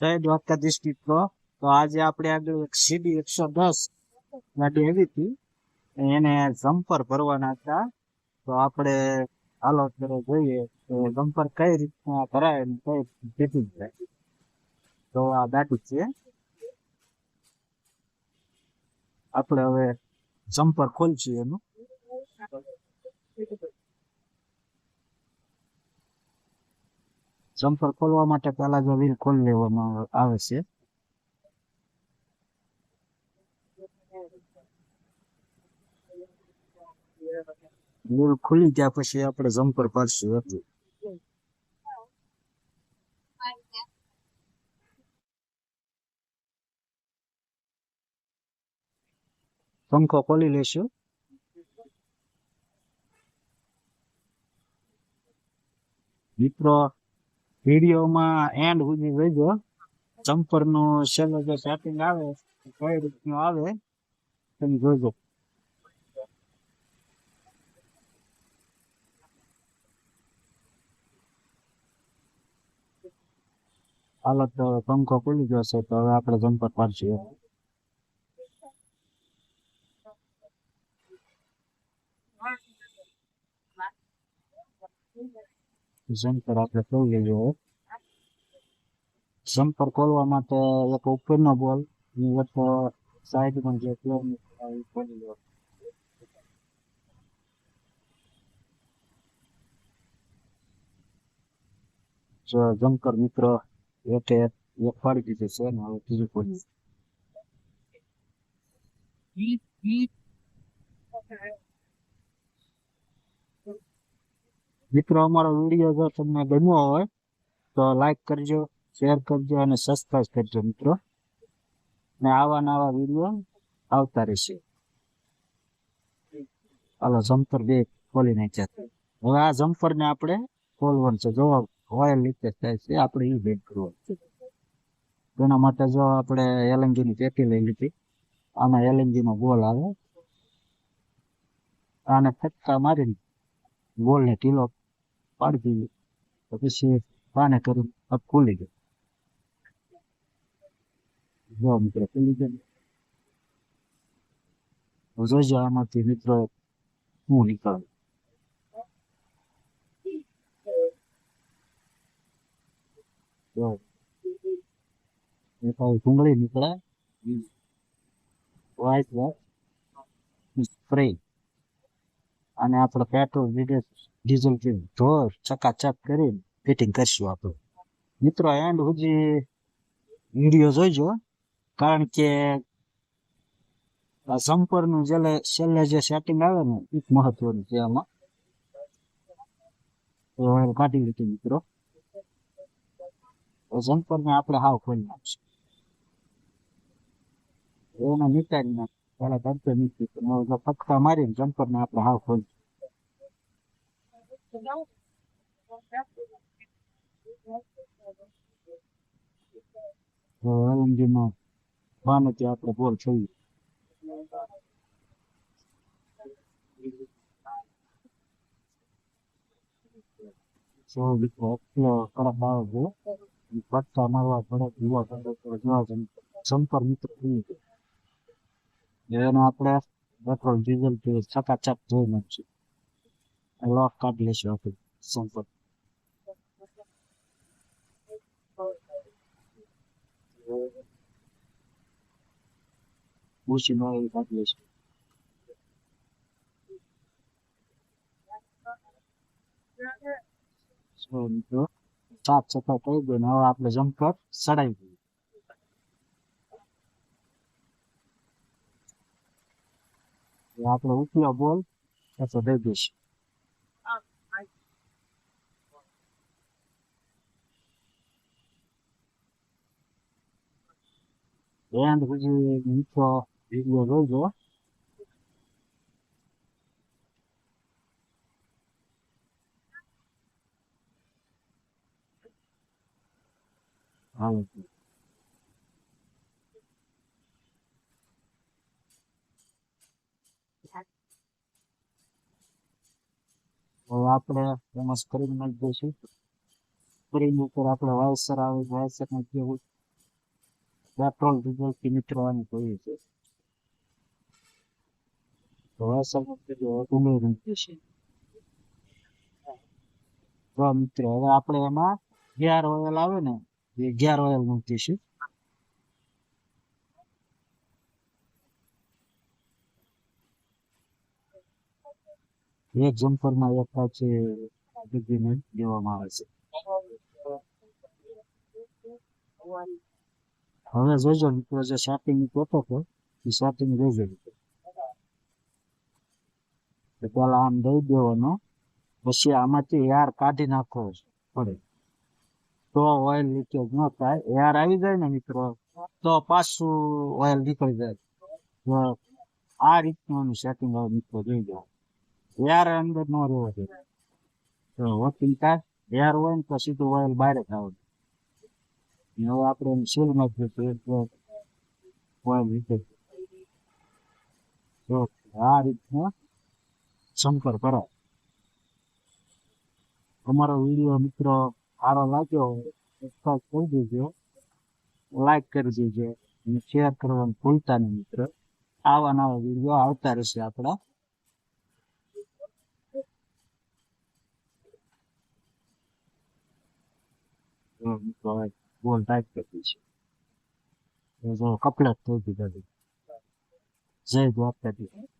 જય દ્વારકાધીશ મિત્રો, તો આજે આપણે આગળ એક સીડી એકસો દસ ગાડી આવી હતી. એને જમ્પર ભરવાના હતા. તો આપણે હાલો અત્યારે જોઈએ તો જમ્પર કઈ રીતના ભરાય ને કઈ રીતે જાય તો આ ગાડી છે. આપણે હવે જમ્પર ખોલશું એનું. જમ્પર ખોલવા માટે પહેલા જો વ્હીલ ખોલી લેવામાં આવે છે. વ્હીલ ખુલી ગયા પછી આપણે જમ્પર પાડશું એટલું પંખો ખોલી લેશું. મિત્રો વિડીયોમાં એન્ડ સુધી જોઈજો જમ્પરનું છેલ્લે જે સેટિંગ આવે, કઈ રીતનું આવે, તમે જોજો. હાલત પંખો ખુલી ગયો છે, તો હવે આપણે જમ્પર પાડશું જમ્પર આપણે ખોલી લઈએ હવે પર ખોલવા માટે એક ઉપરનો બોલ એક સાઈડમાં જે પ્લેન ખોલી લેવો જમકર મિત્ર એક એક પાડી દીધું છે, ને હવે બીજું ખોલી મિત્રો, અમારો વીડિયો જો તમને ગમ્યો હોય, તો લાઈક કરજો શેર કરજો અને સબસ્ક્રાઈબ કરજો મિત્રો. ને આવા નવા વીડિયો આવતા રહેશે. હાલો જમ્પર બે ખોલી નાખ્યા હવે આ જમ્પર ને આપણે ખોલવાનું છે. જો ઓઇલ લીકેજ થાય છે. આપણે એ ભેટ કરવાનું છે. તેના માટે જો આપણે એલએનજીની પેટી લઈ લીધી. આમાં એલએનજીનો ગોલ આવે. આને ફટકા મારીને બોલ ને ઢીલો પાડી દીધી તો પછી પાને કરી અપ ખોલી ગયો જો મિત્રો ખોલી ગયો હવે જવામાંથી મિત્રો હું નીકળ્યો ડુંગળી નીકળે. વ્હાઈટ વ્હાઈટ સ્પ્રે અને આપણે પેટ્રોલ, ડીઝલ ઢોર ચકાચક કરી ફિટિંગ કરશું આપણે. મિત્રો એન્ડ સુધી વીડિયો જોઈજો, કારણ કે આ સંપર્કનું જેલે છેલ્લે જે સેટિંગ આવે ને એ જ મહત્વનું છે આમાં. કાઢી લીધું, મિત્રો. તો ને આપણે હાવ ખોલી નાખશું. એના નીકાળી નાખ પેલા તરતો નીકળી હવે જો ફટકા મારીને જમ્પરને આપણે હાવ ખોલ તો આપણે બોલ થઈ સો મિત્રો એટલો કડક આવે છે. ફટકા મારવા પડે ધીવા પડે તો જોવા સંપર મિત્ર થઈ ગયો. એનો આપણે પેટ્રોલ, ડીઝલથી ચકાચક જોઈ નાખશું લોક કાઢી લેશું આપણે સંપર્ક પૂછી નો કાઢી લેશું. સો મિત્રો સાત સફાઈ થઈ ગઈ હવે આપણે જમ્પર ચડાવી દઈએ. આપણે ઉપયોગ બોલ અથવા દઈ દઈશું. એન્ડ પછી મિત્રો વીડિયો જોઈજો હાલો. આપણે એમાં સ્ક્રીન નાખી દઈશું સ્ક્રીન ઉપર આપણે વાયસર આવે વાયસર નાખી દેવું પેટ્રોલ, ડીઝલથી નીકળવાની કોઈ છે. તો અસર ઉમેરી દેશે મિત્રો, હવે આપણે એમાં અગિયાર ઓઇલ આવે ને, એ ગિયર ઓઇલ મૂકીશું એક જમ્પરમાં એક પાછી ડિગ્રીને દેવામાં આવે છે. હવે જોજો મિત્રો, જે સેટિંગ કહેતો હતો એ સેટિંગ જોજો મિત્રો. પેલા આમ દઈ દેવાનો, પછી આમાંથી એર કાઢી નાખવો પડે. તો ઓઇલ લીકેજ ન થાય. એર આવી જાય ને મિત્રો, તો પાછું ઓઇલ નીકળી જાય. આ રીતનું સેટિંગ હવે મિત્રો જોઈ જાઓ એર અંદર નો રહેવો જોઈએ તો વર્કિંગ થાય એર હોય ને તો સીધું ઓઇલ બહાર જ આવે હવે આપણે સીલ નાખ્યું એક ઓઇલ લીકેજ તો આ રીતનો સંપર્ક કરાય. અમારો વીડિયો મિત્રો સારો લાગ્યો હોય કરી દેજો લાઈક કરી દેજો અને શેર કરવાનું ભૂલતા નહીં મિત્રો. આવા નવા વીડિયો આવતા રહેશે આપણા તો મિત્રો હવે બોલ ટાઈપ કરી દઈશું તો જો કપલેટ થઈ ગઈ જય દ્વારકાધીશ